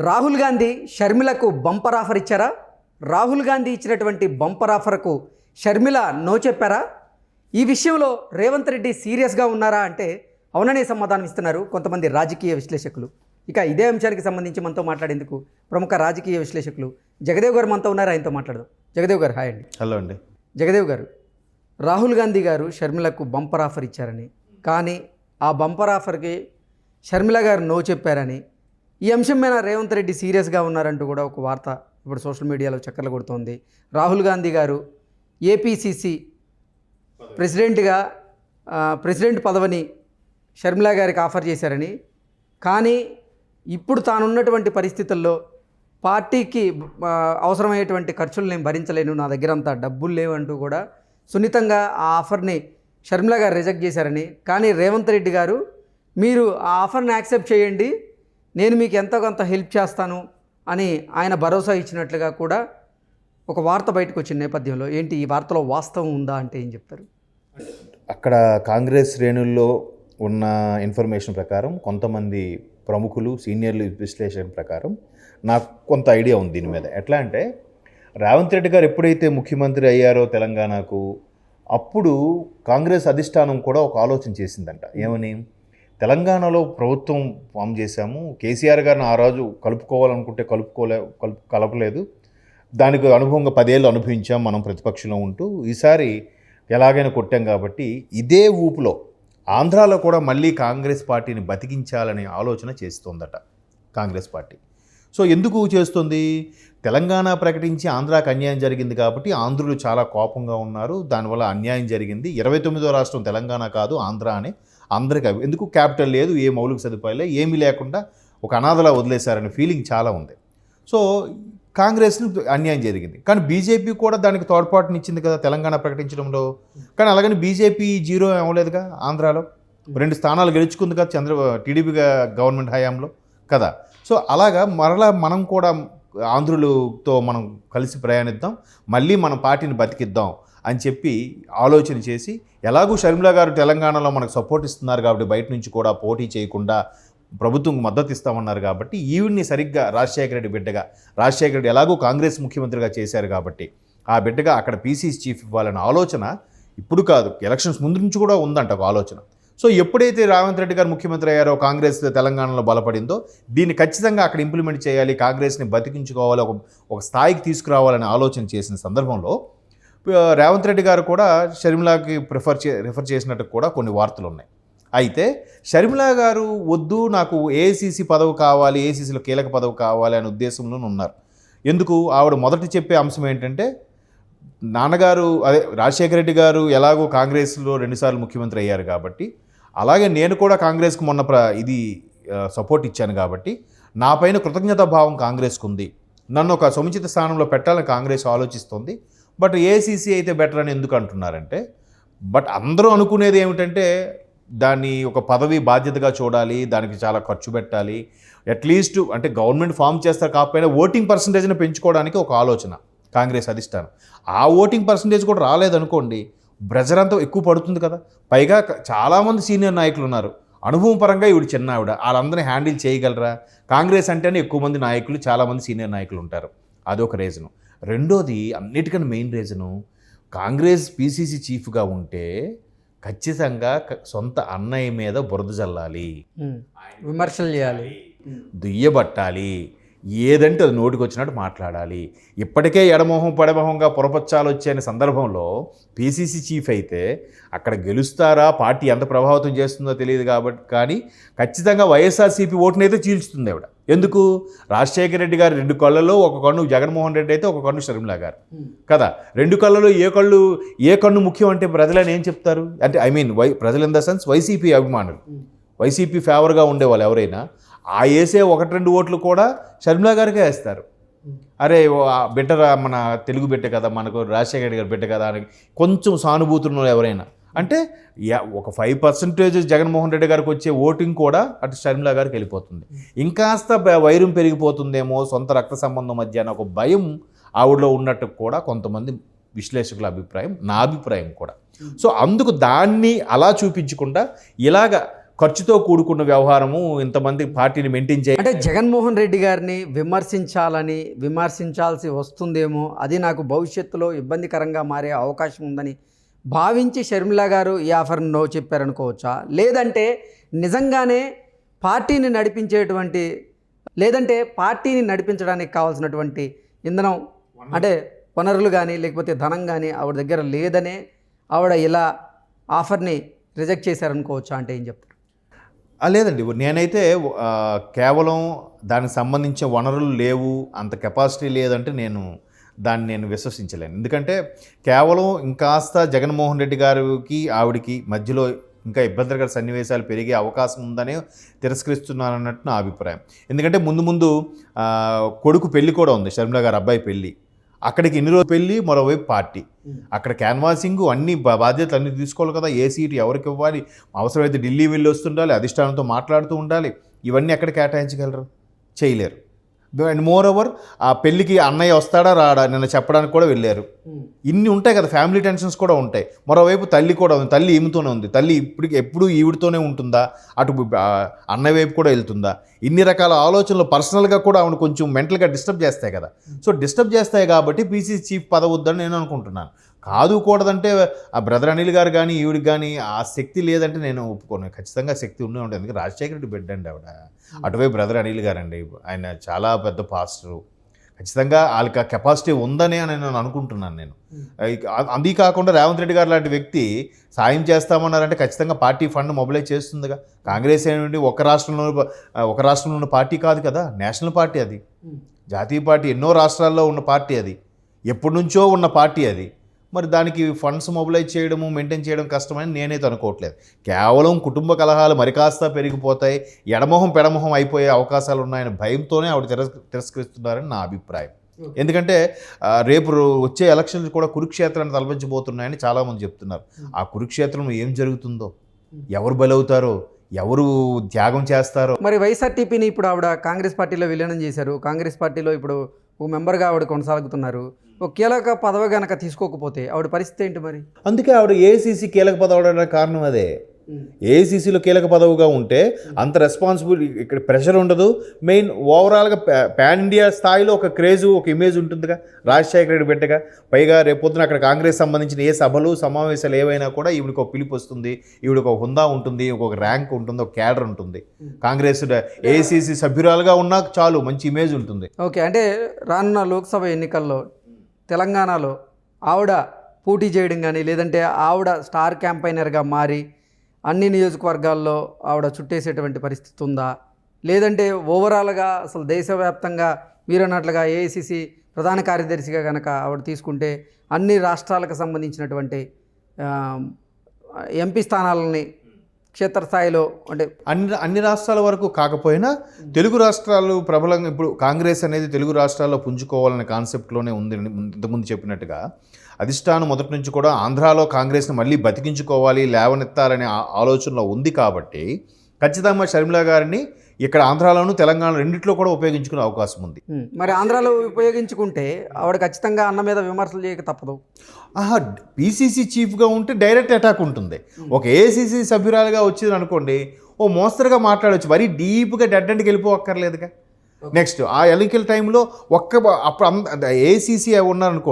రాహుల్ గాంధీ షర్మిలకు bumper offer ఇచ్చారా? రాహుల్ గాంధీ ఇచ్చినటువంటి బంపర్ ఆఫర్కు షర్మిల నో చెప్పారా? ఈ విషయంలో రేవంత్ రెడ్డి సీరియస్గా ఉన్నారా అంటే అవుననే సమాధానం ఇస్తున్నారు కొంతమంది రాజకీయ విశ్లేషకులు. ఇక ఇదే అంశానికి సంబంధించి మనతో మాట్లాడేందుకు ప్రముఖ రాజకీయ విశ్లేషకులు జగదేవ్ గారు మనతో ఉన్నారు? ఆయనతో మాట్లాడదాం. జగదేవ్ గారు హాయ్ అండి. హలో అండి. జగదేవ్ గారు రాహుల్ గాంధీ గారు షర్మిలకు బంపర్ ఆఫర్ ఇచ్చారని. కానీ ఆ బంపర్ ఆఫర్కి షర్మిల గారు నో చెప్పారని ఈ అంశం మీద రేవంత్ రెడ్డి సీరియస్గా ఉన్నారంటూ కూడా ఒక వార్త ఇప్పుడు సోషల్ మీడియాలో చక్కర్లు కొడుతోంది. రాహుల్ గాంధీ గారు ఏపీసీసీ ప్రెసిడెంట్గా ప్రెసిడెంట్ పదవిని షర్మిల గారికి ఆఫర్ చేశారని. కానీ ఇప్పుడు తానున్నటువంటి పరిస్థితుల్లో పార్టీకి అవసరమయ్యేటువంటి ఖర్చులు నేను భరించలేను నా దగ్గర అంత డబ్బులు లేవంటూ కూడా సున్నితంగా ఆ ఆఫర్ని షర్మిల గారు రిజెక్ట్ చేశారని. కానీ రేవంత్ రెడ్డి గారు మీరు ఆ ఆఫర్ని యాక్సెప్ట్ చేయండి నేను మీకు ఎంతో కొంత హెల్ప్ చేస్తాను అని ఆయన భరోసా ఇచ్చినట్లుగా కూడా ఒక వార్త బయటకు వచ్చిన నేపథ్యంలో ఏంటి ఈ వార్తలో వాస్తవం ఉందా అంటే ఏం చెప్తారు? అక్కడ కాంగ్రెస్ శ్రేణుల్లో ఉన్న ఇన్ఫర్మేషన్ ప్రకారం కొంతమంది ప్రముఖులు సీనియర్లు విశ్లేషణ ప్రకారం నాకు కొంత ఐడియా ఉంది దీని మీద. ఎట్లా అంటే రేవంత్ రెడ్డి గారు ఎప్పుడైతే ముఖ్యమంత్రి అయ్యారో తెలంగాణకు అప్పుడు కాంగ్రెస్ అధిష్టానం కూడా ఒక ఆలోచన చేసిందంట. ఏమని? తెలంగాణలో ప్రభుత్వం ఫామ్ చేశాము. కేసీఆర్ గారిని ఆ రోజు కలుపుకోవాలనుకుంటే కలుపుకోలే కలుపు కలపలేదు. దానికి అనుభవంగా పదేళ్ళు అనుభవించాం మనం ప్రతిపక్షంలో ఉంటూ. ఈసారి ఎలాగైనా కొట్టాం కాబట్టి ఇదే ఊపులో ఆంధ్రాలో కూడా మళ్ళీ కాంగ్రెస్ పార్టీని బతికించాలనే ఆలోచన చేస్తోందట కాంగ్రెస్ పార్టీ. సో ఎందుకు చేస్తుంది? తెలంగాణ ప్రకటించి ఆంధ్రాకి అన్యాయం జరిగింది కాబట్టి ఆంధ్రులు చాలా కోపంగా ఉన్నారు. దానివల్ల అన్యాయం జరిగింది. ఇరవై తొమ్మిదో రాష్ట్రం తెలంగాణ కాదు ఆంధ్ర అని అందరికీ అవి- ఎందుకు క్యాపిటల్ లేదు ఏ మౌలిక సదుపాయాలు ఏమీ లేకుండా ఒక అనాథలా వదిలేశారనే ఫీలింగ్ చాలా ఉంది. సో కాంగ్రెస్ను అన్యాయం జరిగింది. కానీ బీజేపీ కూడా దానికి తోడ్పాటునిచ్చింది కదా తెలంగాణ ప్రకటించడంలో. కానీ అలాగని బీజేపీ జీరో అవ్వలేదుగా ఆంధ్రాలో? రెండు స్థానాలు గెలుచుకుంది కదా చంద్ర టీడీపీ గవర్నమెంట్ హయాంలో కదా? సో అలాగా మరలా మనం కూడా ఆంధ్రులతో మనం కలిసి ప్రయాణిద్దాం. మళ్ళీ మన పార్టీని బతికిద్దాం. అని చెప్పి ఆలోచన చేసి ఎలాగూ షర్మిల గారు తెలంగాణలో మనకు సపోర్ట్ ఇస్తున్నారు కాబట్టి బయట నుంచి కూడా పోటీ చేయకుండా ప్రభుత్వం మద్దతు ఇస్తామన్నారు కాబట్టి ఈవిడ్ని సరిగ్గా రాజశేఖర రెడ్డి బిడ్డగా రాజశేఖర రెడ్డి ఎలాగూ కాంగ్రెస్ ముఖ్యమంత్రిగా చేశారు కాబట్టి ఆ బిడ్డగా అక్కడ పీసీసీ చీఫ్ ఇవ్వాలన్న ఆలోచన ఇప్పుడు కాదు. ఎలక్షన్స్ ముందు నుంచి కూడా ఉందంట ఒక ఆలోచన. సో ఎప్పుడైతే రేవంత్ రెడ్డి గారు ముఖ్యమంత్రి అయ్యారో కాంగ్రెస్ తెలంగాణలో బలపడిందో దీన్ని ఖచ్చితంగా అక్కడ ఇంప్లిమెంట్ చేయాలి కాంగ్రెస్ని బతికించుకోవాలి ఒక ఒక స్థాయికి తీసుకురావాలని ఆలోచన చేసిన సందర్భంలో రేవంత్ రెడ్డి గారు కూడా షర్మిలాకి ప్రిఫర్ చే రిఫర్ చేసినట్టు కూడా కొన్ని వార్తలు ఉన్నాయి. అయితే షర్మిలా గారు వద్దు నాకు ఏసీసీ పదవి కావాలి ఏసీసీలో కీలక పదవి కావాలి అనే ఉద్దేశంలో ఉన్నారు. ఎందుకు? ఆవిడ మొదటి చెప్పే అంశం ఏంటంటే నాన్నగారు అదే రాజశేఖర రెడ్డి గారు ఎలాగో కాంగ్రెస్లో రెండుసార్లు ముఖ్యమంత్రి అయ్యారు కాబట్టి అలాగే నేను కూడా కాంగ్రెస్కి మొన్న ప్ర ఇది సపోర్ట్ ఇచ్చాను కాబట్టి నా పైన కృతజ్ఞతా భావం కాంగ్రెస్కు ఉంది నన్ను ఒక సముచిత స్థానంలో పెట్టాలని కాంగ్రెస్ ఆలోచిస్తుంది. బట్ ఏసీసీ అయితే బెటర్ అని ఎందుకు అంటున్నారంటే బట్ అందరూ అనుకునేది ఏమిటంటే దాన్ని ఒక పదవి బాధ్యతగా చూడాలి దానికి చాలా ఖర్చు పెట్టాలి. అట్లీస్ట్ అంటే గవర్నమెంట్ ఫామ్ చేస్తారు కాకపోయినా ఓటింగ్ పర్సంటేజ్ని పెంచుకోవడానికి ఒక ఆలోచన కాంగ్రెస్ అధిష్టానం. ఆ ఓటింగ్ పర్సంటేజ్ కూడా రాలేదనుకోండి ప్రెజర్ అంతా ఎక్కువ పడుతుంది కదా. పైగా చాలామంది సీనియర్ నాయకులు ఉన్నారు. అనుభవం పరంగా ఇవిడు చిన్న ఆవిడ. వాళ్ళందరినీ హ్యాండిల్ చేయగలరా? కాంగ్రెస్ అంటేనే ఎక్కువ మంది నాయకులు చాలామంది సీనియర్ నాయకులు ఉంటారు. అదొక రీజను రెండోది అన్నిటికన్నా మెయిన్ రీజను కాంగ్రెస్ పీసీసీ చీఫ్గా ఉంటే ఖచ్చితంగా సొంత అన్నయ్య మీద బురద జల్లాలి. ఉమ్. విమర్శలు చేయాలి. దుయ్యబట్టాలి. ఏదంటే అది నోటికి వచ్చినట్టు మాట్లాడాలి. ఇప్పటికే ఎడమొహం పడమొహంగా పొరపచ్చాలు వచ్చే సందర్భంలో పీసీసీ చీఫ్ అయితే అక్కడ గెలుస్తారా పార్టీ ఎంత ప్రభావితం చేస్తుందో తెలియదు కాబట్టి కానీ ఖచ్చితంగా వైఎస్ఆర్సీపీ ఓటునైతే చీల్చుతుంది ఆవిడ. ఎందుకు? రాజశేఖర రెడ్డి గారు రెండు కళ్ళలో ఒక కన్ను జగన్మోహన్ రెడ్డి అయితే ఒక కన్ను షర్మిల గారు. కదా? రెండు కళ్ళలో ఏ కళ్ళు ఏ కన్ను ముఖ్యం అంటే ప్రజలని ఏం చెప్తారు? అంటే ఐ మీన్ వై ప్రజలు ఇన్ ద సెన్స్ వైసీపీ అభిమానులు. వైసీపీ ఫేవర్గా ఉండేవాళ్ళు ఎవరైనా ఆ వేసే ఒకటి రెండు ఓట్లు కూడా షర్మిలా గారికే వేస్తారు. అరే బిడ్డ మన తెలుగు బిడ్డ కదా మనకు రాజశేఖర రెడ్డి గారు బిడ్డ కదా అని కొంచెం సానుభూతులు ఎవరైనా. అంటే యా- ఒక ఫైవ్ పర్సెంటేజ్ జగన్మోహన్ రెడ్డి గారికి వచ్చే ఓటింగ్ కూడా అటు షర్మిలా గారికి వెళ్ళిపోతుంది. ఇంకాస్త వైరం పెరిగిపోతుందేమో సొంత రక్త సంబంధం మధ్య అనే ఒక భయం ఆవిడలో ఉన్నట్టు కూడా కొంతమంది విశ్లేషకుల అభిప్రాయం నా అభిప్రాయం కూడా. సో అందుకు దాన్ని అలా చూపించకుండా ఇలాగ ఖర్చుతో కూడుకున్న వ్యవహారము ఇంతమంది పార్టీని మెయింటైన్ చేయ అంటే జగన్మోహన్ రెడ్డి గారిని విమర్శించాలని విమర్శించాల్సి వస్తుందేమో అది నాకు భవిష్యత్తులో ఇబ్బందికరంగా మారే అవకాశం ఉందని భావించి షర్మిల గారు ఈ ఆఫర్ని నో చెప్పారనుకోవచ్చా? లేదంటే నిజంగానే పార్టీని నడిపించేటువంటి లేదంటే పార్టీని నడిపించడానికి కావాల్సినటువంటి ఇంధనం అంటే వనరులు కానీ లేకపోతే ధనం కానీ ఆవిడ దగ్గర లేదనే ఆవిడ ఇలా ఆఫర్ని రిజెక్ట్ చేశారనుకోవచ్చా అంటే ఏం చెప్తారు? లేదండి. నేనైతే కేవలం దానికి సంబంధించిన వనరులు లేవు అంత కెపాసిటీ లేదంటే నేను దాన్ని నేను విశ్వసించలేను. ఎందుకంటే కేవలం ఇంకాస్త జగన్మోహన్ రెడ్డి గారికి ఆవిడికి మధ్యలో ఇంకా ఇబ్బందికర సన్నివేశాలు పెరిగే అవకాశం ఉందనే తిరస్కరిస్తున్నానన్నట్టు నా అభిప్రాయం. ఎందుకంటే ముందు ముందు కొడుకు పెళ్ళి కూడా ఉంది. షర్మిల గారు అబ్బాయి పెళ్ళి. అక్కడికి ఇన్ని రోజులు పెళ్ళి? మరోవైపు పార్టీ. అక్కడ క్యాన్వాసింగ్ అన్ని బా- బాధ్యతలు అన్ని తీసుకోవాలి కదా. ఏ సీటు ఎవరికి ఇవ్వాలి? అవసరమైతే ఢిల్లీ వెళ్ళి వస్తుండాలి అధిష్టానంతో మాట్లాడుతూ ఉండాలి. ఇవన్నీ ఎక్కడ కేటాయించగలరు? చేయలేరు. అండ్ మోర్ ఓవర్ ఆ పెళ్ళికి అన్నయ్య వస్తాడా? రాడా? నిన్న చెప్పడానికి కూడా వెళ్ళారు. ఇన్ని ఉంటాయి కదా ఫ్యామిలీ టెన్షన్స్ కూడా ఉంటాయి. మరోవైపు తల్లి కూడా ఉంది తల్లి ఈమెతోనే ఉంది. తల్లి ఇప్పటికి ఎప్పుడు ఈవిడితోనే ఉంటుందా? అటు అన్న వైపు కూడా వెళ్తుందా? ఇన్ని రకాల ఆలోచనలు పర్సనల్గా కూడా ఆమెను కొంచెం మెంటల్గా డిస్టర్బ్ చేస్తాయి కదా. సో డిస్టర్బ్ చేస్తాయి కాబట్టి పీసీ చీఫ్ పదవద్దని నేను అనుకుంటున్నాను. కాదు కూడదంటే ఆ బ్రదర్ అనిల్ గారు కానీ ఈవిడికి కానీ ఆ శక్తి లేదంటే నేను ఒప్పుకోను. ఖచ్చితంగా శక్తి ఉండే ఉంటుంది. ఎందుకంటే రాజశేఖర రెడ్డి బిడ్డ అండి ఆవిడ. అటువైపు బ్రదర్ అనిల్ గారండి. ఆయన చాలా పెద్ద పాస్టరు ఖచ్చితంగా వాళ్ళకి ఆ కెపాసిటీ ఉందని అని నేను అనుకుంటున్నాను నేను. అ- అది కాకుండా రేవంత్ రెడ్డి గారు లాంటి వ్యక్తి సాయం చేస్తామన్నారంటే ఖచ్చితంగా పార్టీ ఫండ్ మొబిలైజ్ చేస్తుందిగా. కాంగ్రెస్ ఏంటి ఒక రాష్ట్రంలో ఒక రాష్ట్రంలో ఉన్న పార్టీ కాదు కదా నేషనల్ పార్టీ అది. జాతీయ పార్టీ ఎన్నో రాష్ట్రాల్లో ఉన్న పార్టీ అది. ఎప్పటి నుంచో ఉన్న పార్టీ అది. మరి దానికి ఫండ్స్ మొబిలైజ్ చేయడము మెయింటైన్ చేయడం కష్టమని నేనైతే అనుకోవట్లేదు కేవలం కుటుంబ కలహాలు మరి కాస్త పెరిగిపోతాయి ఎడమొహం పెడమొహం అయిపోయే అవకాశాలు ఉన్నాయని భయంతోనే ఆవిడ తిరస్ తిరస్కరిస్తున్నారని నా అభిప్రాయం. ఎందుకంటే రేపు వచ్చే ఎలక్షన్లు కూడా కురుక్షేత్రాన్ని తలపించబోతున్నాయని చాలామంది చెప్తున్నారు. ఆ కురుక్షేత్రం ఏం జరుగుతుందో? ఎవరు బలవుతారో? ఎవరు త్యాగం చేస్తారో? మరి వైఎస్ఆర్టీపీని ఇప్పుడు ఆవిడ కాంగ్రెస్ పార్టీలో విలీనం చేశారు. కాంగ్రెస్ పార్టీలో ఇప్పుడు ఓ మెంబర్గా ఆవిడ కొనసాగుతున్నారు. ఒక కీలక పదవి గనక తీసుకోకపోతే ఆవిడ పరిస్థితి ఏంటి మరి? అందుకే ఆవిడ ఏసీసీ కీలక పదవి అవడానికి కారణం అదే. ఏసీసీలో కీలక పదవిగా ఉంటే అంత రెస్పాన్సిబిలిటీ ఇక్కడ ప్రెషర్ ఉండదు. మెయిన్ ఓవరాల్గా పాన్ ఇండియా స్థాయిలో ఒక క్రేజ్ ఒక ఇమేజ్ ఉంటుందిగా. రాజశేఖర రెడ్డి బిడ్డగా. పైగా రేపొద్దున అక్కడ కాంగ్రెస్ సంబంధించిన ఏ సభలు సమావేశాలు ఏవైనా కూడా ఈవిడికి ఒక పిలుపు వస్తుంది. ఈవిడికి ఒక హుందా ఉంటుంది ఒక ర్యాంక్ ఉంటుంది ఒక క్యాడర్ ఉంటుంది. కాంగ్రెస్ ఏసీసీ సభ్యురాలుగా ఉన్నా చాలు మంచి ఇమేజ్ ఉంటుంది. ఓకే అంటే రానున్న లోక్సభ ఎన్నికల్లో తెలంగాణలో ఆవిడ పోటీ చేయడం కానీ లేదంటే ఆవిడ స్టార్ క్యాంపైనర్గా మారి అన్ని నియోజకవర్గాల్లో ఆవిడ చుట్టేసేటువంటి పరిస్థితి ఉందా? లేదంటే ఓవరాల్గా అసలు దేశవ్యాప్తంగా మీరు అన్నట్లుగా ఏఐసిసి ప్రధాన కార్యదర్శిగా కనుక ఆవిడ తీసుకుంటే అన్ని రాష్ట్రాలకు సంబంధించినటువంటి ఎంపీ స్థానాలని క్షేత్రస్థాయిలో అంటే అన్ని అన్ని రాష్ట్రాల వరకు కాకపోయినా తెలుగు రాష్ట్రాలు ప్రబలంగా ఇప్పుడు కాంగ్రెస్ అనేది తెలుగు రాష్ట్రాల్లో పుంజుకోవాలనే కాన్సెప్ట్లోనే ఉంది ఇంతకుముందు చెప్పినట్టుగా. అధిష్టానం మొదటి నుంచి కూడా ఆంధ్రాలో కాంగ్రెస్ని మళ్ళీ బతికించుకోవాలి లేవనెత్తాలనే ఆలోచనలో ఉంది కాబట్టి ఖచ్చితంగా షర్మిల గారిని ఇక్కడ ఆంధ్రాలోను తెలంగాణ రెండిట్లో కూడా ఉపయోగించుకునే అవకాశం ఉంది. మరి ఆంధ్రాలో ఉపయోగించుకుంటే ఆవిడ ఖచ్చితంగా అన్న మీద విమర్శలు చేయక తప్పదు. ఆహా పీసీసీ చీఫ్గా ఉంటే డైరెక్ట్ అటాక్ ఉంటుంది. ఒక ఏసీసీ సభ్యురాలుగా వచ్చింది అనుకోండి ఓ మోస్తరుగా మాట్లాడవచ్చు మరీ డీప్గా డెడ్ అండ్కి వెళ్ళిపోక్కర్లేదుగా నెక్స్ట్ ఆ ఎన్నికల టైంలో ఒక్క అప్పుడు ఏసీసీ ఉన్నారనుకో